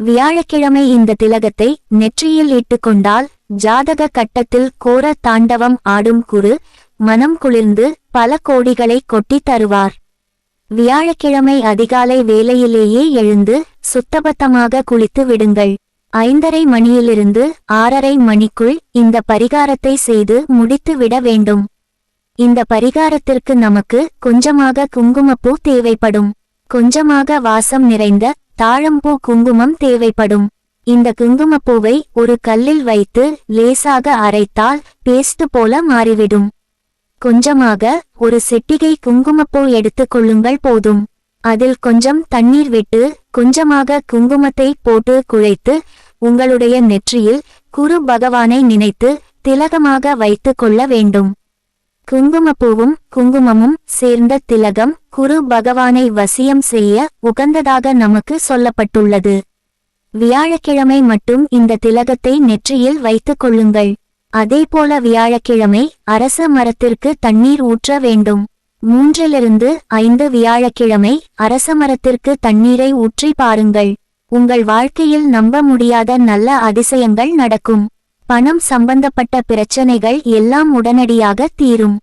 வியாழக்கிழமை இந்த திலகத்தை நெற்றியில் இட்டுக்கொண்டால் ஜாதக கட்டத்தில் கோர தாண்டவம் ஆடும் குரு மனம் குளிர்ந்து பல கோடிகளை கொட்டித் தருவார். வியாழக்கிழமை அதிகாலை வேலையிலேயே எழுந்து சுத்தபத்தமாக குளித்து விடுங்கள். ஐந்தரை மணியிலிருந்து ஆறரை மணிக்குள் இந்த பரிகாரத்தை செய்து முடித்து விட வேண்டும். இந்த பரிகாரத்திற்கு நமக்கு கொஞ்சமாக குங்குமப்பூ தேவைப்படும். கொஞ்சமாக வாசம் நிறைந்த தாழம்பூ குங்குமம் தேவைப்படும். இந்த குங்குமப்பூவை ஒரு கல்லில் வைத்து லேசாக அரைத்தால் பேஸ்ட் போல மாறிவிடும். கொஞ்சமாக ஒரு செட்டிகை குங்குமப்பூ எடுத்துக் கொள்ளுங்கள் போதும். அதில் கொஞ்சம் தண்ணீர் விட்டு கொஞ்சமாக குங்குமத்தை போட்டு குழைத்து உங்களுடைய நெற்றியில் குரு பகவானை நினைத்து திலகமாக வைத்துக் கொள்ள வேண்டும். குங்குமப்பூவும் குங்குமமும் சேர்ந்த திலகம் குரு பகவானை வசியம் செய்ய உகந்ததாக நமக்கு சொல்லப்பட்டுள்ளது. வியாழக்கிழமை மட்டும் இந்த திலகத்தை நெற்றியில் வைத்துக் கொள்ளுங்கள். அதேபோல வியாழக்கிழமை அரச மரத்திற்கு தண்ணீர் ஊற்ற வேண்டும். மூன்றிலிருந்து ஐந்து வியாழக்கிழமை அரச மரத்திற்கு தண்ணீரை ஊற்றி பாருங்கள். உங்கள் வாழ்க்கையில் நம்ப முடியாத நல்ல அதிசயங்கள் நடக்கும். பணம் சம்பந்தப்பட்ட பிரச்சனைகள் எல்லாம் உடனடியாக தீரும்.